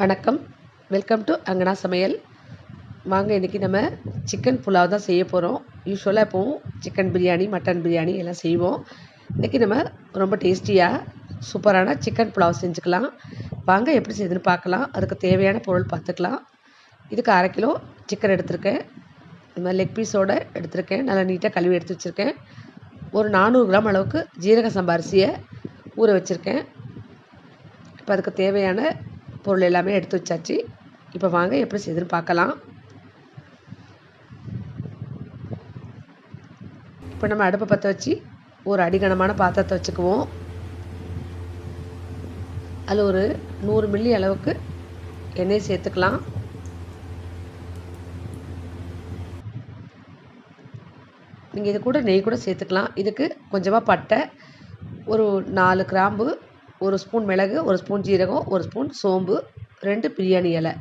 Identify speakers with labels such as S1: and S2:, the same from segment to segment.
S1: வணக்கம். Welcome to அங்கனா சமையல். வாங்க இன்றைக்கி நம்ம சிக்கன் புலாவ் தான் செய்ய போகிறோம் யூஸ்வலாக எப்போவும் சிக்கன் பிரியாணி மட்டன் பிரியாணி எல்லாம் செய்வோம். இன்றைக்கி நம்ம ரொம்ப டேஸ்டியாக சூப்பரான சிக்கன் புலாவ் செஞ்சுக்கலாம். வாங்க எப்படி செய்யுதுன்னு பார்க்கலாம். அதுக்கு தேவையான பொருள் பார்த்துக்கலாம். இதுக்கு அரை கிலோ சிக்கன் எடுத்திருக்கேன். இந்த மாதிரி லெக் பீஸோடு எடுத்திருக்கேன். நல்லா நீட்டாக கழுவி எடுத்து வச்சுருக்கேன். ஒரு நானூறு கிராம் அளவுக்கு ஜீரக சம்பா அரிசியை ஊற வச்சுருக்கேன். இப்போ அதுக்கு தேவையான பொருள் எல்லாமே எடுத்து வச்சாச்சு. இப்போ வாங்க எப்படி செய்யுதுன்னு பார்க்கலாம். இப்போ நம்ம அடுப்பை பற்ற வச்சு ஒரு அடிகனமான பாத்திரத்தை வச்சுக்குவோம். அதில் ஒரு நூறு மில்லி அளவுக்கு எண்ணெய் சேர்த்துக்கலாம். நீங்கள் இது கூட நெய் கூட சேர்த்துக்கலாம். இதுக்கு கொஞ்சமாக பட்டை ஒரு நாலு கிராம்பு ஒரு ஸ்பூன் மிளகு ஒரு ஸ்பூன் ஜீரகம் ஒரு ஸ்பூன் சோம்பு ரெண்டு பிரியாணி இலை.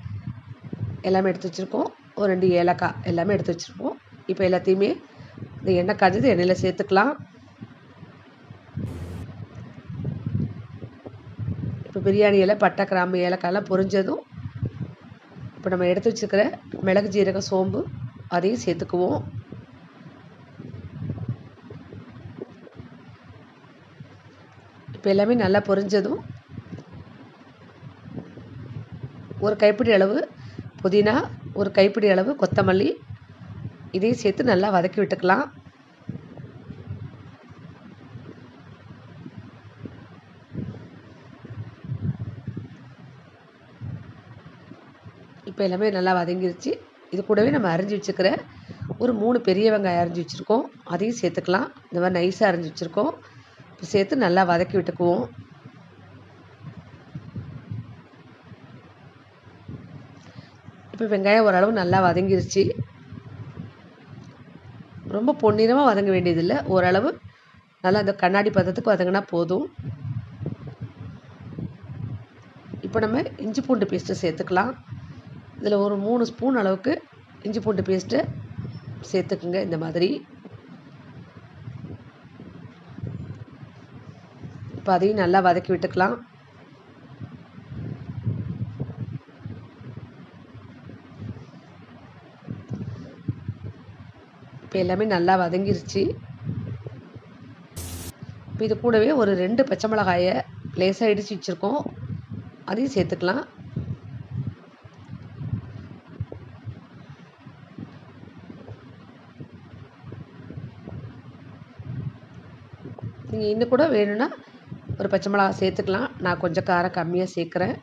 S1: எல்லாமே எடுத்து வச்சுருக்கோம். ஒரு ரெண்டு ஏலக்காய் எல்லாமே எடுத்து வச்சுருக்கோம். இப்போ எல்லாத்தையுமே இந்த எண்ணெய் காய்ச்சது எண்ணெயில் சேர்த்துக்கலாம். இப்போ பிரியாணி இலை பட்டை கிராம்பு ஏலக்காயெல்லாம் பொரிஞ்சதும் இப்போ நம்ம எடுத்து வச்சுருக்கிற மிளகு ஜீரகம் சோம்பு அதையும் சேர்த்துக்குவோம். இப்போ எல்லாமே நல்லா பொரிஞ்சதும் ஒரு கைப்பிடி அளவு புதினா ஒரு கைப்பிடி அளவு கொத்தமல்லி. இதையும் சேர்த்து நல்லா வதக்கி விட்டுக்கலாம். இப்போ எல்லாமே நல்லா வதங்கிருச்சு. இது கூடவே நம்ம அரிஞ்சு வச்சுக்கிற ஒரு மூணு பெரிய வெங்காயம் அரிஞ்சு வச்சுருக்கோம். அதையும் சேர்த்துக்கலாம். இந்த மாதிரி நைஸாக அரிஞ்சு வச்சுருக்கோம். சேர்த்து நல்லா வதக்கி விட்டுக்குவோம். இப்போ வெங்காயம் ஓரளவு நல்லா வதங்கிருச்சு. ரொம்ப பொன்னிறமாக வதங்க வேண்டியதில்லை. ஓரளவு நல்லா அந்த கண்ணாடி பதத்துக்கு வதங்கினா போதும். இப்போ நம்ம இஞ்சி பூண்டு பேஸ்ட்டு சேர்த்துக்கலாம். இதில் ஒரு மூணு ஸ்பூன் அளவுக்கு இஞ்சி பூண்டு பேஸ்ட்டு சேர்த்துக்குங்க இந்த மாதிரி. இப்போ அதையும் நல்லா வதக்கி விட்டுக்கலாம். இப்போ எல்லாமே நல்லா வதங்கிருச்சு. இப்போ இது கூடவே ஒரு ரெண்டு பச்சை மிளகாயை லேசாக இடித்து வச்சுருக்கோம். அதையும் சேர்த்துக்கலாம். நீங்கள் இன்னும் கூட வேணும்னா ஒரு பச்சை மிளகா சேர்த்துக்கலாம். நான் கொஞ்சம் காரம் கம்மியாக சேர்க்குறேன்.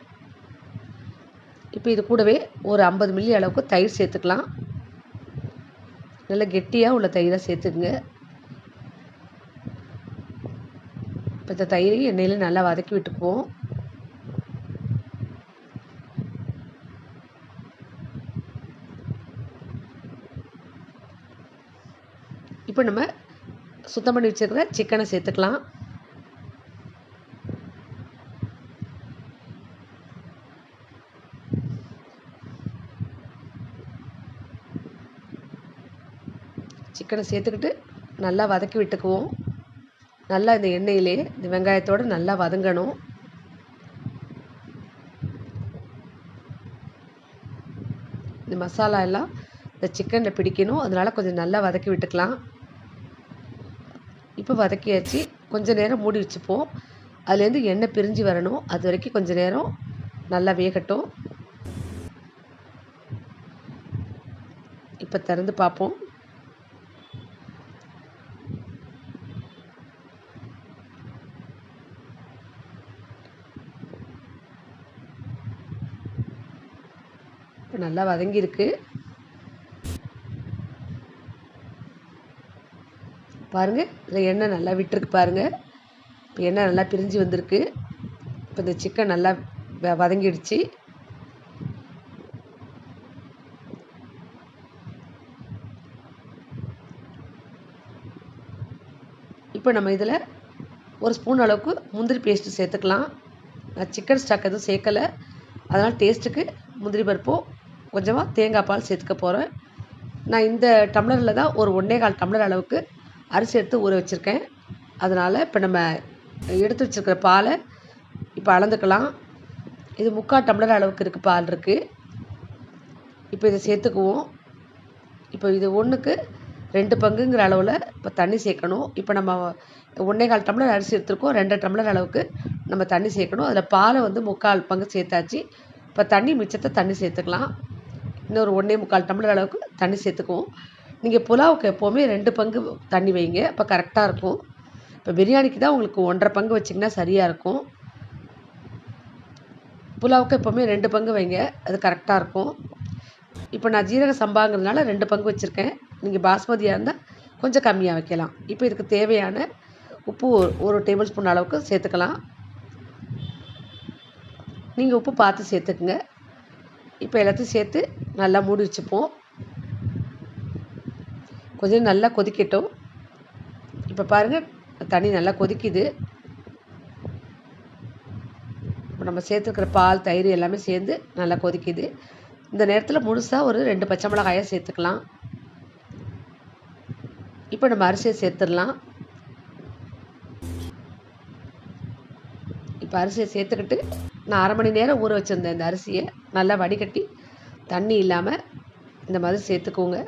S1: இப்போ இது கூடவே ஒரு ஐம்பது மில்லி அளவுக்கு தயிர் சேர்த்துக்கலாம். நல்லா கெட்டியாக உள்ள தயிரை சேர்த்துக்குங்க. இப்போ இந்த தயிரையும் எண்ணெயில் நல்லா வதக்கி விட்டுக்குவோம். இப்போ நம்ம சுத்தம் பண்ணி வச்சுருக்கிற சிக்கனை சேர்த்துக்கலாம். சிக்கனை சேர்த்துக்கிட்டு நல்லா வதக்கி விட்டுக்குவோம். நல்லா இந்த எண்ணெயிலே இந்த வெங்காயத்தோடு நல்லா வதங்கணும். இந்த மசாலா எல்லாம் இந்த சிக்கனில் பிடிக்கணும். அதனால் கொஞ்சம் நல்லா வதக்கி விட்டுக்கலாம். இப்போ வதக்கியாச்சு. கொஞ்சம் நேரம் மூடி வச்சுப்போம். அதுலேருந்து எண்ணெய் பிரிஞ்சு வரணும். அது வரைக்கும் கொஞ்சம் நேரம் நல்லா வேகட்டும். இப்போ திறந்து பார்ப்போம் இப்போ நல்லா வதங்கியிருக்கு. பாருங்கள் இதில் எண்ணெய் நல்லா விட்டுருக்கு பாருங்கள் இப்போ எண்ணெய் நல்லா பிரிஞ்சு வந்திருக்கு. இப்போ இந்த சிக்கன் நல்லா வ வதங்கிடுச்சு. இப்போ நம்ம இதில் ஒரு ஸ்பூன் அளவுக்கு முந்திரி பேஸ்ட்டு சேர்த்துக்கலாம். நான் சிக்கன் ஸ்டாக் எதுவும் சேர்க்கலை. அதனால் டேஸ்ட்டுக்கு முந்திரி பருப்பும் கொஞ்சமாக தேங்காய் பால் சேர்த்துக்க போகிறேன் நான் இந்த டம்ளரில் தான் ஒரு ஒன்றே கால் டம்ளர் அளவுக்கு அரிசி எடுத்து ஊற வச்சுருக்கேன். அதனால் இப்போ நம்ம எடுத்து வச்சுருக்கிற பாலை இப்போ அளந்துக்கலாம். இது முக்கால் டம்ளர் அளவுக்கு இருக்குது பால் இருக்குது இப்போ இதை சேர்த்துக்குவோம். இப்போ இது ஒன்றுக்கு ரெண்டு பங்குங்கிற அளவில் இப்போ தண்ணி சேர்க்கணும். இப்போ நம்ம ஒன்றே கால் டம்ளர் அரிசி எடுத்துருக்கோம். ரெண்டு டம்ளர் அளவுக்கு நம்ம தண்ணி சேர்க்கணும். அதில் பாலை வந்து முக்கால் பங்கு சேர்த்தாச்சு. இப்போ தண்ணி மிச்சத்தை தண்ணி சேர்த்துக்கலாம். இன்னொரு ஒன்றே முக்கால் டம்ளர் அளவுக்கு தண்ணி சேர்த்துக்குவோம். நீங்கள் புலாவுக்கு எப்போவுமே ரெண்டு பங்கு தண்ணி வைங்க. இப்போ கரெக்டாக இருக்கும். இப்போ பிரியாணிக்கு தான் உங்களுக்கு ஒன்றரை பங்கு வச்சிங்கன்னா சரியாக இருக்கும். புலாவுக்கு எப்போவுமே ரெண்டு பங்கு வைங்க. அது கரெக்டாக இருக்கும். இப்போ நான் ஜீரக சம்பாங்கிறதுனால ரெண்டு பங்கு வச்சுருக்கேன். நீங்கள் பாஸ்மதியாக இருந்தால் கொஞ்சம் கம்மியாக வைக்கலாம். இப்போ இதுக்கு தேவையான உப்பு ஒரு ஒரு டேபிள் ஸ்பூன் அளவுக்கு சேர்த்துக்கலாம். நீங்கள் உப்பு பார்த்து சேர்த்துக்குங்க. இப்போ எல்லாத்தையும் சேர்த்து நல்லா மூடி வச்சுப்போம். கொஞ்சம் நல்லா கொதிக்கட்டும். இப்போ பாருங்கள் தண்ணி நல்லா கொதிக்குது. இப்போ நம்ம சேர்த்துக்கிற பால் தயிர் எல்லாமே சேர்ந்து நல்லா கொதிக்குது. இந்த நேரத்தில் முழுசாக ஒரு ரெண்டு பச்சை மிளகாயை சேர்த்துக்கலாம். இப்போ நம்ம அரிசியை சேர்த்துடலாம். இப்போ அரிசியை சேர்த்துக்கிட்டு நான் அரை மணி நேரம் ஊற வச்சுருந்தேன் இந்த அரிசியை. நல்லா வடிகட்டி தண்ணி இல்லாமல் இந்த மாதிரி சேர்த்துக்கோங்க.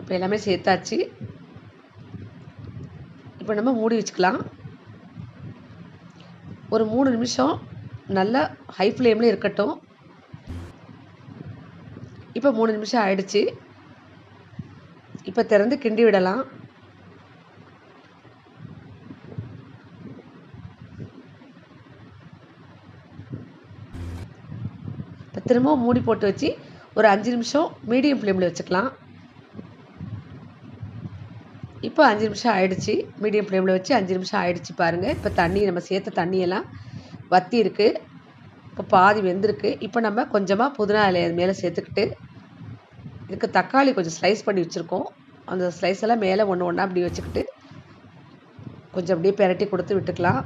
S1: இப்போ எல்லாமே சேர்த்தாச்சு. இப்போ நம்ம மூடி வச்சுக்கலாம். ஒரு மூணு நிமிஷம் நல்லா ஹை ஃப்ளேமில் இருக்கட்டும். இப்போ மூணு நிமிஷம் ஆயிடுச்சு. இப்போ திறந்து கிண்டி விடலாம். திரும்பவும் மூடி போட்டு வச்சு ஒரு அஞ்சு நிமிஷம் மீடியம் ஃப்ளேமில் வச்சுக்கலாம். இப்போ அஞ்சு நிமிஷம் ஆயிடுச்சு. மீடியம் ஃப்ளேமில் வச்சு அஞ்சு நிமிஷம் ஆயிடுச்சு பாருங்கள் இப்போ தண்ணி நம்ம சேர்த்த தண்ணியெல்லாம் வற்றி இருக்குது இப்போ பாதி வெந்திருக்கு. இப்போ நம்ம கொஞ்சமாக புதினா இலையை மேலே சேர்த்துக்கிட்டு இதுக்கு தக்காளி கொஞ்சம் ஸ்லைஸ் பண்ணி வச்சுருக்கோம். அந்த ஸ்லைஸ் எல்லாம் மேலே ஒன்று ஒன்றா அப்படி வச்சுக்கிட்டு கொஞ்சம் அப்படியே பெரட்டி கொடுத்து விட்டுக்கலாம்.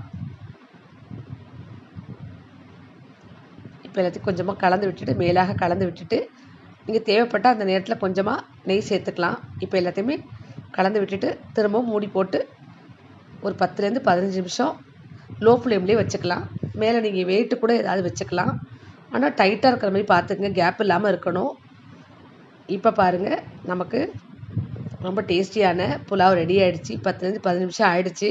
S1: இப்போ எல்லாத்தையும் கொஞ்சமாக கலந்து விட்டுட்டு மேலாக கலந்து விட்டுட்டு நீங்கள் தேவைப்பட்டால் அந்த நேரத்தில் கொஞ்சமாக நெய் சேர்த்துக்கலாம். இப்போ எல்லாத்தையுமே கலந்து விட்டுட்டு திரும்பவும் மூடி போட்டு ஒரு பத்துலேருந்து பதினஞ்சு நிமிஷம் லோ ஃப்ளேம்லேயே வச்சுக்கலாம். மேலே நீங்கள் வெயிட்டு கூட ஏதாவது வச்சுக்கலாம். ஆனால் டைட்டாக இருக்கிற மாதிரி பார்த்துக்குங்க. கேப் இல்லாமல் இருக்கணும். இப்போ பாருங்கள் நமக்கு ரொம்ப டேஸ்டியான புலாவ் ரெடி ஆகிடுச்சு பத்துலேருந்து பதினஞ்சு நிமிஷம் ஆயிடுச்சு.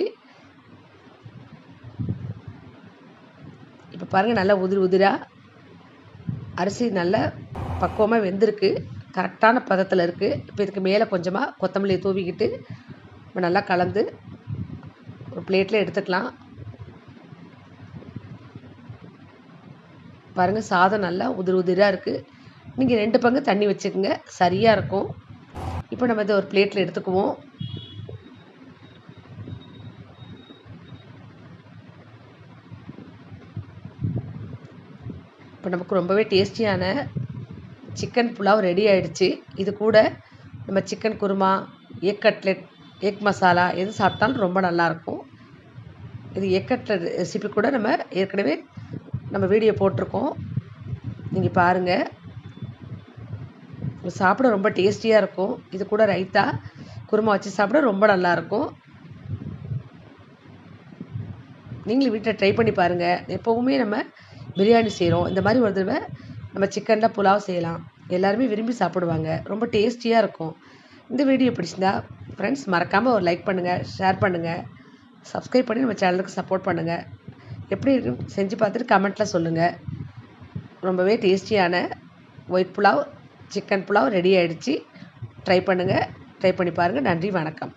S1: இப்போ பாருங்கள் நல்லா உதிர் உதிராக அரிசி நல்லா பக்குவமாக வெந்திருக்கு. கரெக்டான பதத்தில் இருக்குது இப்போ இதுக்கு மேலே கொஞ்சமாக கொத்தமல்லியை தூவிக்கிட்டு இப்போ நல்லா கலந்து ஒரு பிளேட்டில் எடுத்துக்கலாம். பாருங்கள் சாதம் நல்லா உதிர் உதிராக இருக்குது நீங்கள் ரெண்டு பங்கு தண்ணி வச்சுக்கோங்க. சரியாக இருக்கும். இப்போ நம்ம இதை ஒரு பிளேட்டில் எடுத்துக்குவோம். இப்போ நமக்கு ரொம்பவே டேஸ்டியான சிக்கன் புலாவ் ரெடி ஆகிடுச்சு இது கூட நம்ம chicken kurma egg cutlet egg masala எது சாப்பிட்டாலும் ரொம்ப நல்லாயிருக்கும் இது எக் கட்லெட் ரெசிபி கூட நம்ம ஏற்கனவே நம்ம வீடியோ போட்டிருக்கோம். நீங்கள் பாருங்கள் சாப்பிட ரொம்ப டேஸ்டியாக இருக்கும். இது கூட ரைத்தா குருமா வச்சு சாப்பிட ரொம்ப நல்லாயிருக்கும் நீங்களும் வீட்டில் ட்ரை பண்ணி பாருங்கள் எப்போவுமே நம்ம பிரியாணி செய்கிறோம் இந்த மாதிரி ஒரு தடவை நம்ம சிக்கனில் புலாவ் செய்யலாம். எல்லாருமே விரும்பி சாப்பிடுவாங்க. ரொம்ப டேஸ்டியாக இருக்கும். இந்த வீடியோ பிடிச்சிருந்தா ஃப்ரெண்ட்ஸ் மறக்காமல் ஒரு லைக் பண்ணுங்கள் ஷேர் பண்ணுங்கள் சப்ஸ்கிரைப் பண்ணி நம்ம சேனலுக்கு சப்போர்ட் பண்ணுங்கள் எப்படி இருக்குன்னு செஞ்சு பார்த்துட்டு கமெண்ட்டில் சொல்லுங்கள் ரொம்பவே டேஸ்டியான white pulao chicken pulao ready ஆகிடுச்சி ட்ரை பண்ணுங்கள் ட்ரை பண்ணி பாருங்கள் நன்றி வணக்கம்.